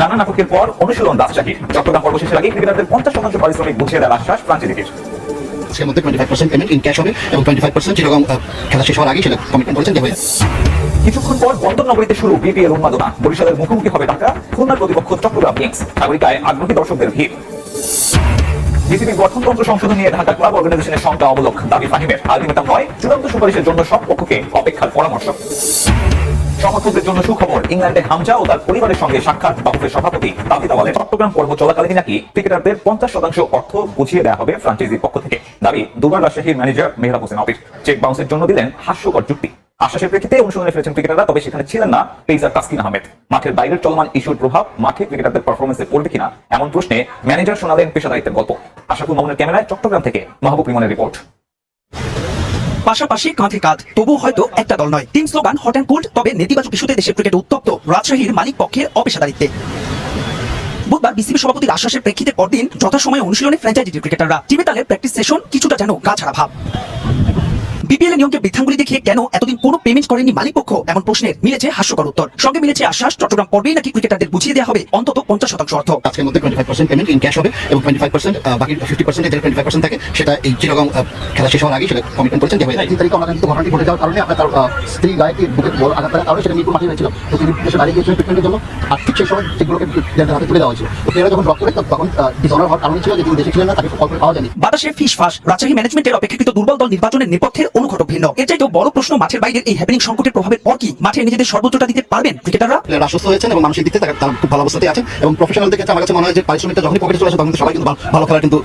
নানা নাটকের পর অনুশীলন রাজশাহী চট্টগ্রাম পর্ব শেষের আগে ক্রিকেটারদের পঞ্চাশ শতাংশ পারিশ্রমিক বুঝিয়ে দেওয়ার আশ্বাস ফ্রাঞ্চাইজিটির আজকের মধ্যে twenty five percent payment in cash হবে এবং টোয়েন্টি ফাইভ পার্সেন্ট যেরকম খেলা শেষ হওয়ার আগে সেটা কমিটমেন্ট করেছেন যে হয়ে কিছুক্ষণ পর বন্দর নগরীতে শুরু বিপিএল উন্মাদনা। বরিশালের মুখোমুখি হবে ঢাকা খুলনার প্রতিপক্ষ চট্টগ্রাম কিংস। সাগরিকায় আগ্রহী দর্শকদের ভিড়। বিসিবি গঠনতন্ত্র সংশোধন নিয়ে ঢাকা ক্লাব অর্গানাইজেশনের সংখ্যা অবলোক। দাবি ফাহিমের। আলটিমেটাম নয় চূড়ান্ত সুপারিশের জন্য সব পক্ষকে অপেক্ষার পরামর্শ। সমর্থকদের জন্য সুখবর। ইংল্যান্ডে হামজা ও তার পরিবারের সঙ্গে সাক্ষাৎ বাফুফের সভাপতি দাবি দাওয়ালে চট্টগ্রাম পর্ব চলাকালীন নাকি ক্রিকেটারদের পঞ্চাশ শতাংশ অর্থ বুঝিয়ে দেওয়া হবে ফ্রাঞ্চাইজির পক্ষ থেকে। দাবি, দুবার রাজশাহীর manager Mehrab Hossain office. Check বাউন্সের জন্য দিলেন হাস্যকর যুক্তি আশ্বাসের প্রেক্ষিতে অনুশীলনে ফিরেছেন ক্রিকেটাররা, তবে সেখানে ছিলেন না পেসার তাসকিন আহমেদ। মাঠের বাইরের চলমান ইস্যুর প্রভাব মাঠে ক্রিকেটারদের পারফরমেন্সে পড়বে কিনা, এমন প্রশ্নে ম্যানেজার শোনালেন পেশাদারিত্বের গল্প। আশাকুল মামুনের ক্যামেরায় চট্টগ্রাম থেকে মাহবুব ইমনের রিপোর্ট। পাশাপাশি কাঁধে কাঁধ তবু হয়তো একটা দল নয়। Team slogan, hot and cold, তবে নেতিবাচক ইস্যুতে দেশের ক্রিকেট উত্তপ্ত রাজশাহীর মালিক পক্ষের অপেশাদারিত্বে। বুধবার বিসিবি সভাপতির আশ্বাসের প্রেক্ষিতে পরদিন যথাসময়ে অনুশীলনে ফ্র্যাঞ্চাইজি ক্রিকেটাররা। টিমে তাদের প্র্যাকটিস সেশন কিছুটা যেন গা ছাড়া ভাব। নিয়মকে বৃদ্ধাঙ্গুলি দেখিয়ে কেন এতদিন কোনো পেমেন্ট করেনি মালিক পক্ষ? এমন প্রশ্নের মিলেছে হাস্যকর উত্তর। সঙ্গে মিলেছে আশ্বাস চট্টগ্রাম পর্বেই নাকি ক্রিকেটারদের বুঝিয়ে দেওয়া হবে অন্তত পঞ্চাশ শতাংশ অর্থ। আজকের মধ্যে twenty five percent payment in cash হবে এবং টোয়েন্টি ফাইভ পার্সেন্ট বাকি ফিফটি পার্সেন্ট যে টোয়েন্টি ফাইভ পার্সেন্ট থাকে সেটা এই যেরকম খেলা শেষ হওয়ার আগে সেটা কমিটমেন্ট করেছেন যে হয়ে যাবে। তিন তারিখে অনাকাঙ্ক্ষিত ঘটনাটি ঘটে যাওয়ার কারণে আপনার তার স্ত্রী গায়ে বুকে বল আঘাত করার কারণে সেটা মৃত্যু মাঠে হয়েছিল। তো তিনি দেশে বাড়ি গিয়েছিলেন ট্রিটমেন্টের জন্য। আর ঠিক সেই সময় সেগুলোকে প্লেয়ারদের হাতে তুলে দেওয়া হয়েছিল। তো প্লেয়াররা যখন ড্রপ করে তখন ডিসঅনার হওয়ার কারণ ছিল যে তিনি দেশে ছিলেন না তাকে কল করে পাওয়া যায়নি। বাতাসে ফিস ফাস রাজশাহী ম্যানেজমেন্টের অপেক্ষাকৃত দুর্বল দল নির্বাচনের নেপথ্যের অনুঘটক ভিন্ন। এর চাইতেও বড় প্রশ্ন মাঠের বাইরের এই হ্যাপেনিং সংকটের প্রভাবের পর কি? মাঠে নিজেদের সর্বোচ্চটা দিতে পারবেন ক্রিকেটাররা? প্লেয়ার আশ্বস্ত হয়েছেন এবং মানসিক দিক থেকে তারা- খুব ভালো অবস্থাতে আছেন এবং প্রফেশনালদের ক্ষেত্রে আমার কাছে মনে হয় যে পারিশ্রমিকটা যখনই পকেটে চলে আসে তখন সবাই কিন্তু ভালো- খেলার কিন্তু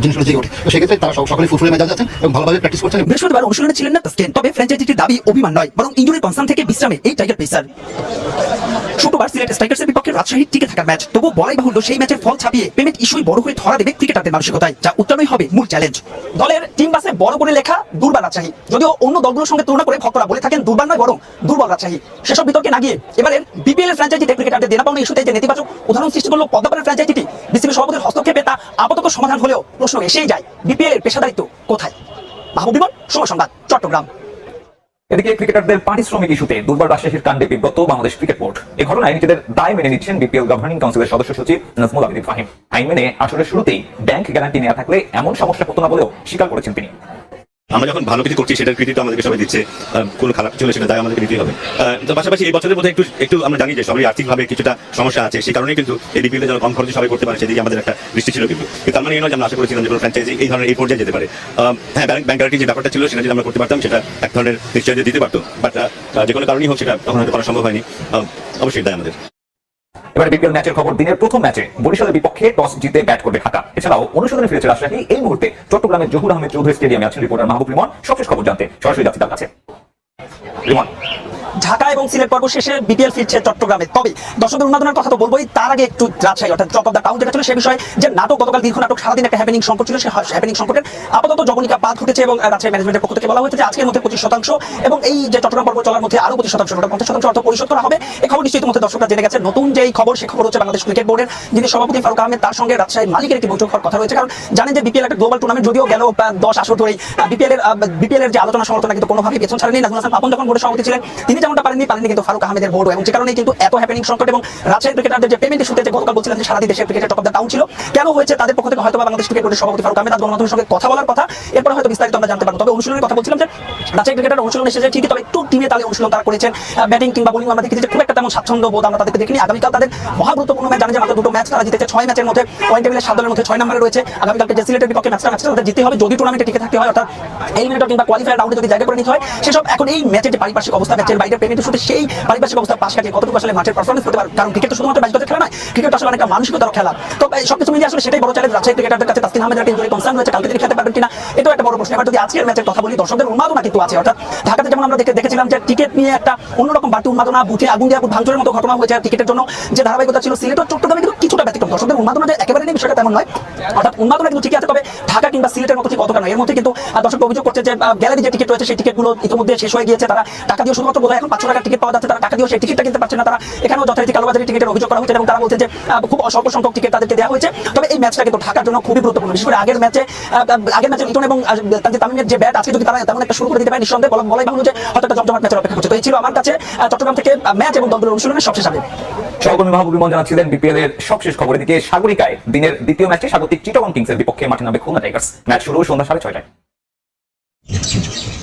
জিনিসগুলো জেগে ওঠে। তো সেক্ষেত্রে তারা সব- সকলে ফুলফুলে মেজাজ আছেন এবং ভালোভাবে প্র্যাকটিস করছেন। বৃহস্পতিবার অনুশীলনে ছিলেন না তাসকিন তবে ফ্র্যাঞ্চাইজিটির দাবি অভিমান নয় বরং ইঞ্জুরি কনসার্ন থেকে বিশ্রামে এই টাইগার পেসার শুক্রবার সিলেট স্ট্রাইকার্সের বিপক্ষে রাজশাহীর টিকে থাকার ম্যাচ তবু বলাই বাহুল্য সেই ম্যাচের ফল ছাপিয়ে পেমেন্ট ইস্যুই বড় হয়ে ধরা দেবে ক্রিকেটারদের মানসিকতায় যা উত্তরণই হবে মূল চ্যালেঞ্জ দলের টিম বাসে বড় করে লেখা দুর্বার রাজশাহী। যদিও অন্য দলগুলোর সঙ্গে তুলনা করে ভক্তরা বলে থাকেন দুর্বার নয়, বরং দুর্বল রাজশাহী। সেসব বিতর্কে না গিয়ে এবারের বিপিএল এর ফ্র্যাঞ্চাইজিতে ক্রিকেটারদের দেনা পাওনা ইস্যুতে যে নেতিবাচক উদাহরণ সৃষ্টি করল পদ্মাপাড়ের ফ্র্যাঞ্চাইজিটি বিসিবি সভাপতির হস্তক্ষেপে তা আপাতত সমাধান হলেও প্রশ্ন এসেই যায় বিপিএল এর পেশাদারিত্ব কোথায়? মাহবুব বিমল, সময় সংবাদ, চট্টগ্রাম। এদিকে ক্রিকেটারদের পারিশ্রমিক ইস্যুতে দুর্বার রাজশাহীর কাণ্ডে বিব্রত বাংলাদেশ ক্রিকেট বোর্ড। এই ঘটনায় নিজেদের দায় মেনে নিচ্ছেন বিপিএল গভর্নিং কাউন্সিলের সদস্য সচিব নাজমুল আবিদিন ফাহিম আইন মেনে আসলে শুরুতেই ব্যাংক গ্যারান্টি নেওয়া থাকলে এমন সমস্যা হতো না বলেও স্বীকার করেছেন তিনি। আমরা যখন ভালো কিছু করছি, সেটার কৃতিত্ব আমাদেরকে সবাই দিচ্ছে কোনো খারাপ কিছু হলে সেটা দায় আমাদেরকে দিতেই হবে। তো পাশাপাশি এই বছরের মধ্যে একটু একটু আমরা জানি যে সবাই আর্থিকভাবে কিছুটা সমস্যা আছে সেই কারণেই কিন্তু এই বিপিএল যেন কম খরচে সবাই করতে পারে, সেদিকে আমাদের একটা দৃষ্টি ছিল কিন্তু। তার মানে এই নয় আমরা আশা করেছিলাম যে কোনো ফ্র্যাঞ্চাইজি এই ধরনের এই পর্যায়ে যেতে পারে। হ্যাঁ ব্যাংক ব্যাংক যে ব্যাপারটা ছিল, সেটা যদি আমরা করতে পারতাম, সেটা এক ধরনের নিশ্চয় দিতে পারতো। বাট যে কোনো কারণেই হোক, সেটা তখন হয়তো করা সম্ভব হয়নি। অবশ্যই দায় আমাদের। এবারে বিপিএল ম্যাচের খবর, দিনের প্রথম ম্যাচে বরিশালের বিপক্ষে টস জিতে ব্যাট করবে ঢাকা এছাড়াও অনুশোধনে ফিরেছে রাজশাহী। এই মুহূর্তে চট্টগ্রামের জহুর আহমেদ চৌধুরী স্টেডিয়ামে আছেন রিপোর্টার মাহবুব রিমন। সবশেষ খবর জানতে সরাসরি যাচ্ছি তার কাছে। রিমন। ঢাকা এবং সিলেট পর্ব শেষে বিপিএল ফিরছে চট্টগ্রামে। তবে দর্শকদের উন্মাদনার কথা তো বলবোই, তার আগে একটু রাজশাহী, অর্থাৎ টপ অফ দ্য টাউন ছিল সে বিষয়ে যে নাটক, গতকাল দীর্ঘ নাটক, সারাদিন একটা হ্যাপেনিং সংকট ছিল, সে হ্যাপেনিং সংকটের আপাতত জবনিকা বাদ ঘটেছে এবং রাজশাহী ম্যানেজমেন্টের পক্ষ থেকে বলা হয়েছে যে আজকের মধ্যে পঁচিশ শতাংশ এবং এই যে চট্টগ্রাম পর্ব চলার মধ্যে আরও পঁচিশ শতাংশ পঞ্চাশ শতাংশ অর্থ পরিশোধ করা হবে। এই খবর নিশ্চয়ই তোমাদের দর্শকরা জেনে গেছে নতুন যে খবর সেই খবর হচ্ছে বাংলাদেশ ক্রিকেট বোর্ডের যিনি সভাপতি ফারুক আহমেদ, তার সঙ্গে রাজশাহী মালিকের একটি বৈঠক হওয়ার কথা রয়েছে। কারণ জানেন যে বিপিএল একটা গ্লোবাল টুর্নামেন্ট যদিও গেল দশ আসর ধরেই বিপিএল এর বিপিএল এর যে আলোচনা সমালোচনা কিন্তু কোনোভাবেই পেছন ছাড়েনি। নাজমুল হাসান পাপন যখন বোর্ডের সভাপতি ছিলেন, তিনি যেমনটা পারেননি পারেননি কিন্তু ফারুক আহমেদের বোর্ড এবং যে কারণে কিন্তু এত হ্যাপেনিং সংকট এবং রাজশাহী ক্রিকেটারদের যে পেমেন্ট ইস্যুতে যে গতকাল বলছিলেন যে সারাদিন দেশের ক্রিকেটের টপ অফ দ্য টাউন ছিল, কেন হয়েছে তাদের পক্ষ থেকে হয়তো বাংলাদেশ ক্রিকেট বোর্ডের সভাপতি ফারুক আহমেদ আজ গণমাধ্যমের সঙ্গে কথা বলার কথা। এরপর হয়তো বিস্তারিত আমরা জানতে পারব। তবে অনুশীলনের কথা বলছিলাম যে, রাজশাহী ক্রিকেটার অনুশীলন এসেছে ঠিকই, তবে একটু টিমে তালে অনুশীলন তারা করেছেন। ব্যাটিং কিংবা বোলিং আমরা দেখেছি যে খুব একটা তেমন স্বাচ্ছন্দ্য বোধ আমরা তাদেরকে দেখিনি। আগামীকাল তাদের মহা গুরুত্বপূর্ণ ম্যাচ জানে যে মাত্র দুটো ম্যাচ তারা জিতেছে, ছয় ম্যাচের মধ্যে পয়েন্ট টেবিলের সাত দলের মধ্যে ছয় নম্বরে রয়েছে। আগামীকালকে যে সিলেটের বিপক্ষে ম্যাচটা ম্যাচটা তাদের জিতে হবে। যদি টুর্নামেন্টে টিকে থাকতে হয়, অর্থাৎ এলিমিনেটর কিংবা কোয়ালিফায়ার রাউন্ডে যদি জায়গা করে নিতে হয়, সেসব এখন এই ম্যাচের যে পারিপার্শ্বিক অবস্থা ম্যাচের বাইরের সেই পারিপার্শ্বিক অবস্থা পাশ কাটিয়ে কতটুকু আসলে মাঠের পারফরমেন্স পারে কারণ ক্রিকেট তো শুধুমাত্র খেলা নয় ক্রিকেট আসলে অনেকটা মানসিকতার খেলা। তো মিলিয়ে আসলে সেটাই বড় চ্যালেঞ্জ রাজশাহী ক্রিকেটারদের কাছে। তাসকিন আহমেদের একটা কনসার্ন রয়েছে, কালকে তিনি খেলতে পারবেন কিনা, এটাও একটা বড় প্রশ্ন। এবার যদি আজকের ম্যাচের কথা বলি, দর্শকদের উন্মাদনা কিন্তু আছে। অর্থাৎ ঢাকাতে যেমন আমরা দেখে দেখেছিলাম যে টিকিট নিয়ে একটা অন্যরকম বাড়তি উন্মাদনা আগুন দিয়ে ভাঙচুরের মতো ঘটনা হয়েছে টিকিটের জন্য। যে ধারাবাহিকতা ছিল সিলেট ও চট্টগ্রামে কিন্তু কিছুটা ব্যতিক্রম। দর্শকদের উন্মাদনা যে একেবারে নেই, বিষয়টা তেমন নয়। অর্থাৎ উন্মাদনা কিন্তু ঠিকই আছে, তবে ঢাকা কিংবা সিলেটের মতো ঠিক নয়। এর মধ্যে কিন্তু দর্শক অভিযোগ করছে যে গ্যালারি যে টিকিট রয়েছে, সেই টিকিটগুলো ইতিমধ্যে শেষ হয়ে গিয়েছে। তারা টাকা দিয়ে শুধুমাত্র বোধহয় এখন পাঁচশো টাকার টিকিট পাওয়া যাচ্ছে, তারা টাকা দিয়েও সেই টিকিটটা কিনতে পারছে না। তারা এখানেও যথারীতি কালোবাজারি টিকিটের অভিযোগ করা হচ্ছে এবং তারা বলছে যে খুব স্বল্প সংখ্যক টিকিট তাদেরকে দেওয়া হয়েছে। তবে এই ম্যাচটা কিন্তু ঢাকার জন্য খুবই গুরুত্বপূর্ণ। বিশেষ করে আগের ম্যাচে আগের ম্যাচে লিটন এবং যে তামিমের যে ব্যাট আজকে যদি তারা তেমন একটা শুরু করে দিতে পারে, নিঃসন্দেহে বলা বলাই বাহুল্য যে হয়তো একটা জমজমাট ম্যাচের অপেক্ষা করছে। তো এই ছিল আমার কাছে চট্টগ্রাম থেকে ম্যাচ এবং দলগুলোর অনুশীলনের সবশেষ আপডেট সহকর্মী মাহবুব ইমন জানাচ্ছিলেন বিপিএল এর সবশেষ খবরের দিকে সাগরিকায় দিনের দ্বিতীয় ম্যাচে স্বাগতিক চিটাগং কিংসের বিপক্ষে মাঠে নামবে খুলনা টাইগার্স। ম্যাচ শুরু সন্ধ্যা সাড়ে ছয়টায়।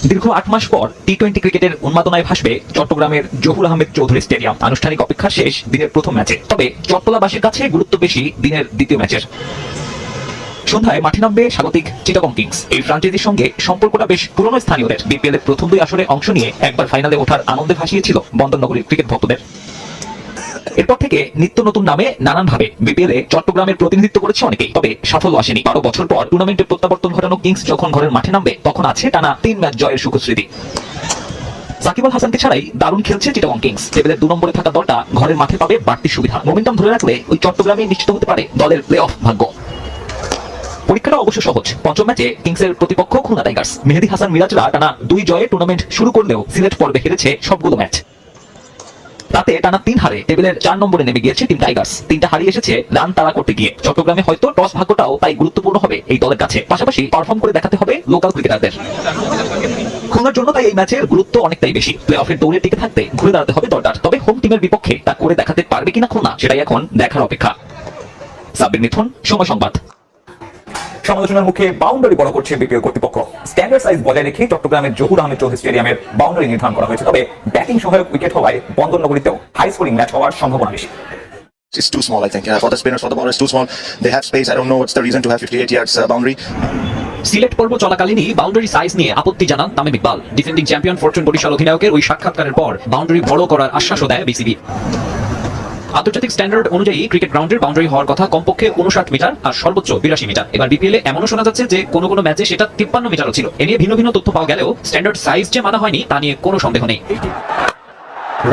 দীর্ঘ আট মাস পর টি টোয়েন্টি ক্রিকেটের উন্মাদনায় ভাসবে চট্টগ্রামের জহুর আহমেদ চৌধুরী স্টেডিয়াম। আনুষ্ঠানিক অপেক্ষা শেষ দিনের প্রথম ম্যাচে। তবে চট্টলাবাসীর কাছে গুরুত্ব বেশি দিনের দ্বিতীয় ম্যাচের। সন্ধ্যায় মাঠে নামবে স্বাগতিক চিটাগং কিংস। এই ফ্রাঞ্চাইজির সঙ্গে সম্পর্কটা বেশ পুরনো স্থানীয়দের। বিপিএল এর প্রথম দুই আসরে অংশ নিয়ে একবার ফাইনালে ওঠার আনন্দে ভাসিয়েছিল বন্দরনগরীর ক্রিকেট ভক্তদের। এরপর থেকে নিত্য নতুন নামে নানান ভাবে বিপিএল এ চট্টগ্রামের প্রতিনিধিত্ব করেছে অনেকেই, তবে সাফল্য আসেনি। বারো বছর পর টুর্নামেন্টে প্রত্যাবর্তন ঘটানো কিংস যখন ঘরের মাঠে নামবে, তখন আছে টানা তিন ম্যাচ জয়ের সুখস্মৃতি সাকিব আল হাসানকে ছাড়াই দারুণ খেলছে চিটাগং কিংস। টেবিলের দু নম্বরে থাকা দলটা ঘরের মাঠে পাবে বাড়তি সুবিধা। মোমেন্টাম ধরে রাখলে ওই চট্টগ্রামে নিশ্চিত হতে পারে দলের প্লে অফ ভাগ্য। পরীক্ষাটা অবশ্য সহজ। পঞ্চম ম্যাচে কিংসের প্রতিপক্ষ খুলনা টাইগার্স। মেহেদি হাসান মিরাজরা টানা দুই জয়ে টুর্নামেন্ট শুরু করলেও সিলেট পর্বে হেরেছে সবগুলো ম্যাচ। তাতে টানা তিন হারে টেবিলের চার নম্বরে নেমে গিয়েছে টিম টাইগার্স। তিনটা হারিয়ে এসেছে রান তাড়া করতে গিয়ে। চট্টগ্রামে হয়তো টস ভাগ্যটাও তাই গুরুত্বপূর্ণ হবে এই দলের কাছে। পাশাপাশি পারফর্ম করে দেখাতে হবে লোকাল ক্রিকেটারদের খুলনার জন্য তাই এই ম্যাচের গুরুত্ব অনেকটাই বেশি। প্লে অফের দৌড়ে টিকে থাকতে ঘুরে দাঁড়াতে হবে দলটার। তবে হোম টিমের বিপক্ষে তা করে দেখাতে পারবে কিনা খুলনা, সেটাই এখন দেখার অপেক্ষা। সাব্বির মিথুন সময় সংবাদ। সমালোচনার মুখে বাউন্ডারি বড় করছে বিপিএল কর্তৃপক্ষ স্ট্যান্ডার্ড সাইজ বজায় রেখে চট্টগ্রামের জহুর আহমেদ চৌধুরী স্টেডিয়ামের বাউন্ডারি নির্ধারণ করা হয়েছে তবে ব্যাটিং সহায়ক উইকেট হওয়ায় বন্দরনগরীতেও হাই স্কোরিং ম্যাচ হওয়ার সম্ভাবনা বেশি It's too small, I think. Yeah, for the spinners, for the bowlers, too small. They have space. I don't know what's the reason to have 58 yards uh, boundary. Sylhet পর্ব চলাকালীনই boundary size নিয়ে আপত্তি জানান Tamim Iqbal defending champion Fortune Barishal অধিনায়কের ওই সাক্ষাৎকারের পর boundary বড় করার আশ্বাসও দেয় বিসিবি আন্তর্জাতিক স্ট্যান্ডার্ড অনুযায়ী ক্রিকেট গ্রাউন্ডের বাউন্ডারি হওয়ার কথা কমপক্ষে উনষাট মিটার আর সর্বোচ্চ বিরাশি মিটার। এবার বিপিএল এ এমনও শোনা যাচ্ছে যে কোনো কোনো ম্যাচে সেটা তিপ্পান্ন মিটারও ছিল। এ নিয়ে ভিন্ন ভিন্ন তথ্য পাওয়া গেলেও স্ট্যান্ডার্ড সাইজ যে মানা হয়নি, তা নিয়ে কোনো সন্দেহ নেই।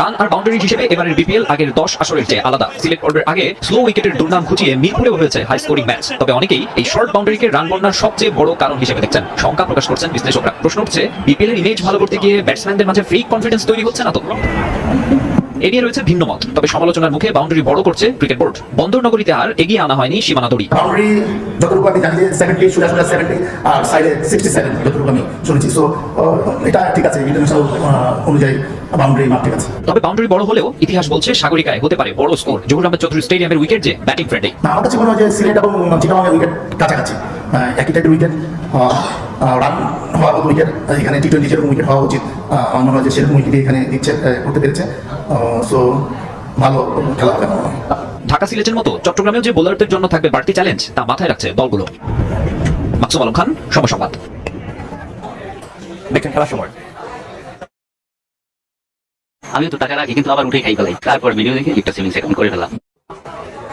রান আর বাউন্ডারি হিসেবে এবারের বিপিএল আগের দশ আসরের চেয়ে আলাদা। সিলেক্ট পর্বের আগে স্লো উইকেটের দুর্নাম খুঁচিয়ে মিরপুরেও হয়েছে হাই স্কোরিং ম্যাচ তবে অনেকেই এই শর্ট বাউন্ডারিকে রান বন্যার সবচেয়ে বড় কারণ হিসেবে দেখছেন। শঙ্কা প্রকাশ করছেন বিশ্লেষকরা। প্রশ্ন উঠছে বিপিএল এর ইমেজ ভালো করতে গিয়ে ব্যাটসম্যানদের মাঝে ফ্রি কনফিডেন্স তৈরি হচ্ছে না তো? এ নিয়ে রয়েছে ভিন্ন মত। তবে সমালোচনার মুখে বাউন্ডারি বড় করছে ক্রিকেট বোর্ড বন্দরনগরীতে আর এগিয়ে আনা হয়নি সীমানা দড়ি বাউন্ডারি যতটুকু আমি জানি সেভেন্টি সোজা সোজা সেভেন্টি আর সাইডে সিক্সটি সেভেন যতটুকু আমি শুনেছি। সো এটা ঠিক আছে ইন্টারন্যাশনাল অনুযায়ী বাউন্ডারি মাপ ঠিক আছে। তবে বাউন্ডারি বড় হলেও ইতিহাস বলছে সাগরিকায় হতে পারে বড় স্কোর জহুর আহমেদ চৌধুরী স্টেডিয়ামের উইকেট যে ব্যাটিং ফ্রেন্ডলি আমার কাছে মনে হয় যে সিলেট এবং চিটাগাংয়ের উইকেট কাছাকাছি। একই টাইপের উইকেট রান হওয়ার মতো উইকেট এখানে টি টোয়েন্টি যেরকম উইকেট হওয়া উচিত আমার মনে হয় যে সেরকম উইকেটই এখানে দিচ্ছে করতে পেরেছে। ভালো খেলা হয়। ঢাকা সিলেটের মতো চট্টগ্রামেও যে বোলারদের জন্য থাকবে বাড়তি চ্যালেঞ্জ তা মাথায় রাখছে দলগুলো। মাকসুম আলম খান সমসংবাদ দেখেন খেলার সময়। আমি তো টাকা রাখি কিন্তু আবার উঠে খাই ফেলাই তারপর ভিডিও দেখে একটা সেভিংস অ্যাকাউন্ট করে ফেলাম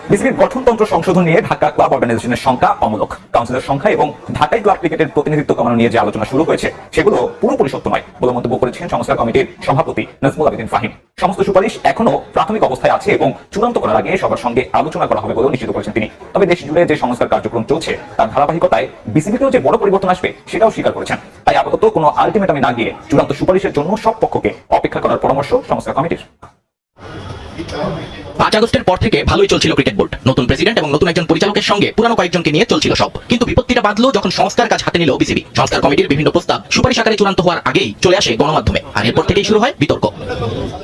বিসিবির গঠনতন্ত্র সংশোধন নিয়ে ঢাকা ক্লাব অর্গানাইজেশনের সংখ্যা অমূলক। কাউন্সিলের সংখ্যা এবং ঢাকাই ক্লাব ক্রিকেটের প্রতিনিধিত্ব কমানো নিয়ে যে আলোচনা শুরু হয়েছে, সেগুলো পুরোপুরি সত্য নয় বলে মন্তব্য করেছেন সংস্কার কমিটির সভাপতি নজমুল আবেদিন ফাহিম। সমস্ত সুপারিশ এখনও প্রাথমিক অবস্থায় আছে এবং চূড়ান্ত করার আগে সবার সঙ্গে আলোচনা করা হবে বলেও নিশ্চিত করেছেন তিনি। তবে দেশ জুড়ে যে সংস্কার কার্যক্রম চলছে, তার ধারাবাহিকতায় বিসিবিতেও যে বড় পরিবর্তন আসবে, সেটাও স্বীকার করেছেন। তাই আপাতত কোনো আলটিমেটামে না গিয়ে চূড়ান্ত সুপারিশের জন্য সব পক্ষকে অপেক্ষা করার পরামর্শ সংস্কার কমিটির। পাঁচ আগস্টের পর থেকে ভালোই চলছিল ক্রিকেট বোর্ড নতুন প্রেসিডেন্ট এবং নতুন একজন পরিচালকের সঙ্গে পুরানো কয়েকজনকে নিয়ে চলছিল সব। কিন্তু বিপত্তিটা বাঁধলো যখন সংস্কার কাজ হাতে নিল বিসিবি সংস্কার কমিটির বিভিন্ন প্রস্তাব সুপারিশ আকারে চূড়ান্ত হওয়ার আগেই চলে আসে গণমাধ্যমে। আর এরপর থেকেই শুরু হয় বিতর্ক।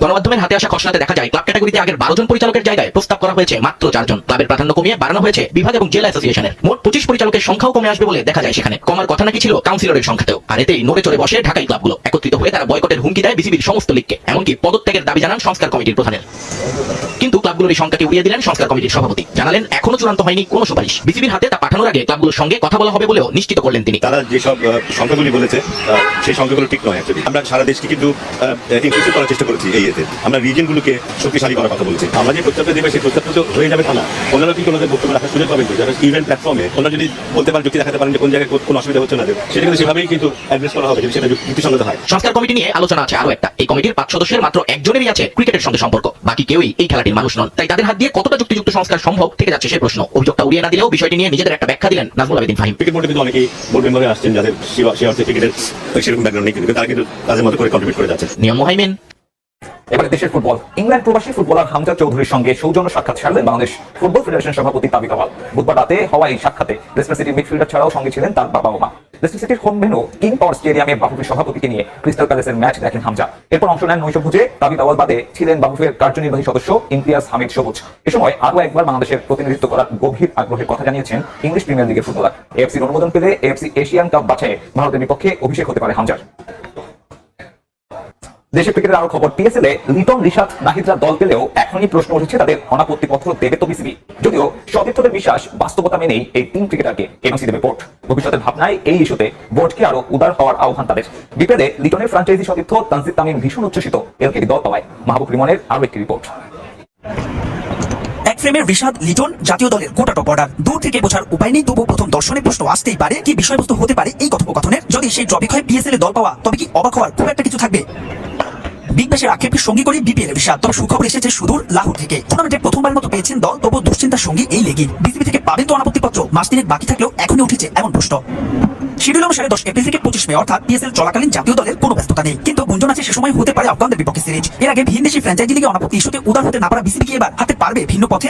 গণমাধ্যমের হাতে আসা খসড়াতে দেখা যায়, ক্লাব ক্যাটাগরিতে আগের বারো জন পরিচালকের জায়গায় প্রস্তাব করা হয়েছে মাত্র চারজন ক্লাবের প্রাধান্য কমিয়ে বাড়ানো হয়েছে বিভাগ এবং জেলা অ্যাসোসিয়েশনের। মোট পঁচিশ পরিচালকের সংখ্যাও কমে আসবে বলে দেখা যায় সেখানে। কমার কথা নাকি ছিল কাউন্সিলরের সংখ্যাতেও। আর এতেই নড়ে চড়ে বসে ঢাকাই ক্লাবগুলো। একত্রিত হয়ে তারা বয়কটের হুমকি দেয় বিসিবির সমস্ত লিগকে এমনকি পদত্যাগের দাবি জানান সংস্কার কমিটির প্রধানের। কিন্তু ক্লাবগুলোর এই সংখ্যাকে উড়িয়ে দিলেন সংস্কার কমিটির সভাপতি। জানালেন এখনও চূড়ান্ত হয়নি কোনো সুপারিশ। বিসিবির হাতে তা পাঠানোর আগে ক্লাবগুলোর সঙ্গে কথা বলা হবে বলেও নিশ্চিত করলেন তিনি। তারা যেসব সংখ্যাগুলি বলেছে সেই সংখ্যাগুলো ঠিক নয় আমরা সারা দেশকে কিন্তু ইনক্লুসিভ করার চেষ্টা করেছি এই এতে আমরা রিজনগুলোকে শক্তিশালী করার কথা বলেছি। আমরা যে প্রস্তাবটা দেবে সেই প্রস্তাবটা তো হয়ে যাবে তা না। অন্যান্য কিন্তু ওনাদের বক্তব্য রাখার সুযোগ পাবেন যারা ইভেন্ট প্ল্যাটফর্মে ওনারা যদি বলতে পারেন যুক্তি দেখাতে পারেন যে কোন জায়গায় কোনো অসুবিধা হচ্ছে না সেটা কিন্তু সেভাবেই কিন্তু অ্যাড্রেস করা হবে যদি সেটা যুক্তিসঙ্গত হয়। সংস্কার কমিটি নিয়ে আলোচনা আছে আরও একটা। এই কমিটির পাঁচ সদস্যের মাত্র একজনেরই আছে ক্রিকেটের সঙ্গে সম্পর্ক। বাকি কেউই এই খেলাটির মানুষ নন তাই তাদের হাত দিয়ে কতটা যুক্তিযুক্ত সংস্কার সম্ভব থেকে যাচ্ছে সে প্রশ্ন। অভিযোগটা উড়িয়ে না দিলেও বিষয়টি নিয়ে নিজেদের একটা ব্যাখ্যা দিলেন নাজমুল আবেদিন ফাহিম। ক্রিকেট বোর্ডে কিন্তু অনেকেই বোর্ড মেম্বারে আসছেন যাদের সে অর্থে ক্রিকেটের সেরকম ব্যাকগ্রাউন্ড নেই কিন্তু তারা কিন্তু তাদের মতো করে কন্ট্রিবিউট করে যাচ্ছে নিয়ম মোহাইমেন। এবারে দেশের ফুটবল। ইংল্যান্ড প্রবাসী ফুটবলার হামজা চৌধুরীর সঙ্গে সৌজন্য সাক্ষাৎ ছাড়লেন বাংলাদেশ ফুটবল ফেডারেশন সভাপতি তাবিক আওয়াল বুধবার রাতে হওয়া এই সাক্ষাতে। লেস্টার সিটির মিডফিল্ডার ছাড়াও সঙ্গে ছিলেন তার বাবা ও মা লেস্টার সিটির হোম ভেনু কিং পাওয়ার স্টেডিয়ামে বাফুফের সভাপতিকে নিয়ে ক্রিস্টাল প্যালেসের ম্যাচ দেখেন হামজা। এরপর অংশ নেন নৈশভোজে তাবিক আওয়াল বাদে ছিলেন বাফুফের কার্যনির্বাহী সদস্য ইমতিয়াজ হামিদ সবুজ। এ সময় আরও একবার বাংলাদেশের প্রতিনিধিত্ব করার গভীর আগ্রহের কথা জানিয়েছেন ইংলিশ প্রিমিয়ার লিগের ফুটবলার এফসির অনুমোদন পেলে এফসি এশিয়ান কাপ বাছাইয়ে ভারতের বিপক্ষে অভিষেক হতে পারে হামজার। দেশের ক্রিকেটের আরও খবর পিএসএল এ লিটন রিশাদ, নাহিদরা দল পেলেও এখনই প্রশ্ন উঠেছে তাদের অনাপত্তি পত্র দেবে তো বিসিবি যদিও সতীর্থদের বিশ্বাস বাস্তবতা মেনেই এই তিন ক্রিকেটারকে এনওসি দেবে বোর্ড ভবিষ্যতের ভাবনায় এই ইস্যুতে বোর্ডকে আরও উদার হওয়ার আহ্বান তাদের। বিপেদে লিটনের ফ্রাঞ্চাইজি সতীর্থ তানজিদ তামিম ভীষণ উচ্ছ্বসিত এলকেডি দল পাওয়ায়। মাহবুব রিমনের আরও একটি রিপোর্ট ফ্রেমের বিষাদ লিটন জাতীয় দলের কোটা টপ অর্ডার দূর থেকে বোঝার উপায় নেই তবু প্রথম দর্শনে প্রশ্ন আসতেই পারে কি বিষয়বস্তু হতে পারে এই কথোপকথনের। যদি সেই টপিক হয় পিএসএল এ দল পাওয়া, তবে কি অবাক হওয়ার খুব একটা কিছু থাকবে? বিগ ব্যাশের আক্ষেপকে সঙ্গী করে বিপিএল বিষাদ তবে সুখবর এসেছে সুদূর লাহোর থেকে। টুর্নামেন্টে প্রথমবার মতো পেয়েছেন দল, তবু দুশ্চিন্তার সঙ্গে এই লেগি। বিসিবি থেকে পাবেন তো অনাপত্তিপত্র, মাস তিনেক বাকি থাকলেও এখনই উঠেছে এমন প্রশ্ন। শিডিউল অনুসারে দশ এপ্রিল থেকে পঁচিশ মে, অর্থাৎ পিএসএল চলাকালীন জাতীয় দলের কোনো ব্যস্ততা নেই। কিন্তু গুঞ্জন আছে, সে সময় হতে পারে আফগানদের বিপক্ষে সিরিজ। এর আগে ভিন দেশি ফ্র্যাঞ্চাইজি লিগে অনাপত্তি ইস্যুতে উদার হতে না পারা বিসিবি কি এবার হাতে পারবে ভিন্ন পথে?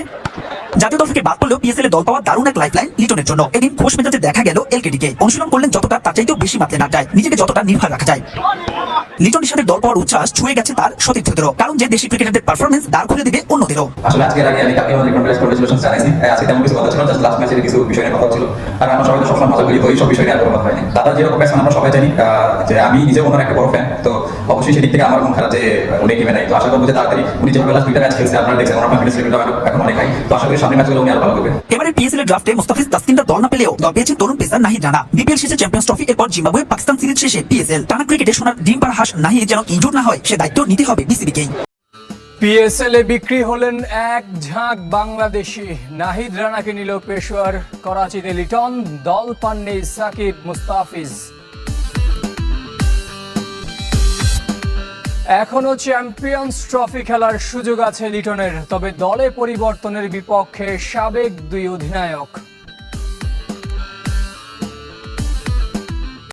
জাতীয় দল থেকে বাদ পড়লেও পিএসএল দল পাওয়া দারুণ এক লাইফলাইন লিটনের জন্য। এদিন খোশ মেজাজে দেখা গেল এলকেডি কে অনুশীলন করলেন যতটা, তার চাইতেও বেশি মাত্রে না যায়। নিজেকে যতটা নির্ভর রাখা যায়। লিটন সাথে দল পাওয়ার উচ্ছ্বাস ছুঁয়ে গেছে তার সতীর্থদেরও কারণ যে দেশি ক্রিকেটারদের পারফরমেন্স দ্বার খুলে দেবে অন্যদেরও আসলে আজকের আগে আমি তাকে অনেক কনগ্রেস কংগ্রেচুলেশন জানাইছি। আজকে তেমন কিছু কথা ছিল জাস্ট লাস্ট ম্যাচের কিছু বিষয় নিয়ে কথা ছিল। আর আমরা সবাই তো সবসময় মজা করি তো এইসব বিষয় নিয়ে আর কথা হয়নি। দাদা যেরকম ব্যাটসম্যান আমরা সবাই জানি যে আমি নিজে ওনার একটা বড় ফ্যান তো অবশ্যই সেদিক থেকে আমার মন খারাপ যে উনি টিমে নাই। তো আশা করব যে তাড়াতাড়ি উনি যেভাবে লাস্ট দুইটা ম্যাচ খেলছে আপনারা দেখছেন ওনার কনফিডেন্স লেভেলটা এখন অনেক হাই তো আশা করি সামনের ম্যাচগুলো উনি আরও ভালো করবেন। এবারে পিএসএল এর ড্রাফটে মুস্তাফিজ তাসকিনরা দল না পেলেও দল পেয়েছে তরুণ পেসার নাহিদ রানা। বিপিএল শেষে চ্যাম্পিয়ন্স ট্রফি এরপর জিম্বাবুয়ে পাকিস্তান সিরিজ শেষে পিএসএল টানা ক্রিকেটে সোনার ডিম পাড়া হাঁস নাহিদ যেন ইনজুর না হয় সে দায়িত্ব নিতে হবে বিসিবিকেই পিএসএল এ বিক্রি হলেন এক ঝাঁক বাংলাদেশি। নাহিদ রানাকে নিল পেশোয়ার। করাচিতে লিটন, দল পান্ডে সাকিব মুস্তাফিজ। এখনও চ্যাম্পিয়ন্স ট্রফি খেলার সুযোগ আছে লিটনের, তবে দলে পরিবর্তনের বিপক্ষে সাবেক দুই অধিনায়ক।